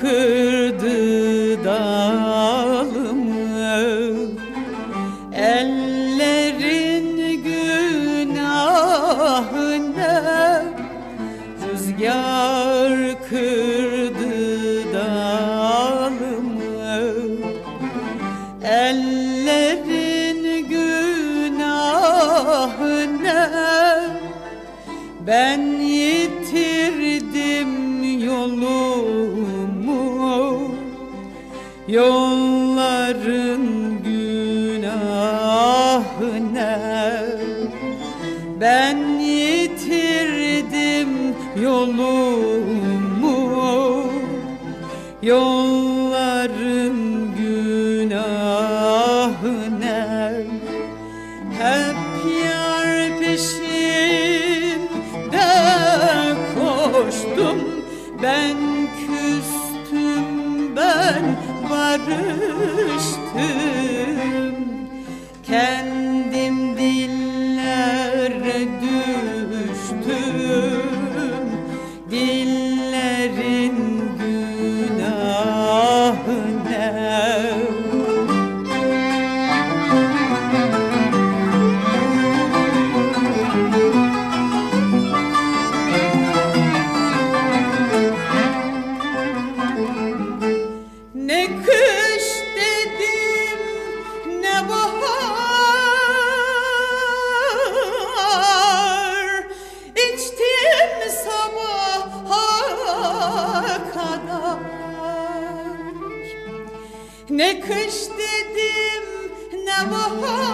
kırdı dalımı. Ellerin günahı ne Rüzgar kırdı dalımı. Ellerin günahı ne Ben yitirdim yolumu Yolların günahı ne Ben yitirdim yolumu. Yolların günahı ne Hep barıştım Kendim dillere düştüm Dillerin günahı? Ne Ne kış dedim ne bahar.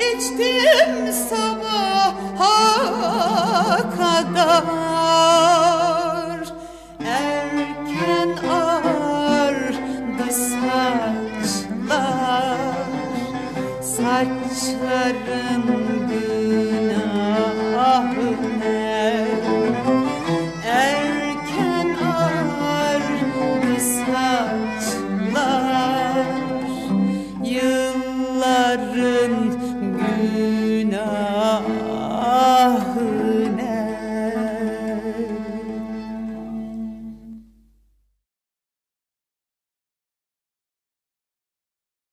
İçtim sabaha kadar. Erken ağardı saçlar Saçların Yılların günahı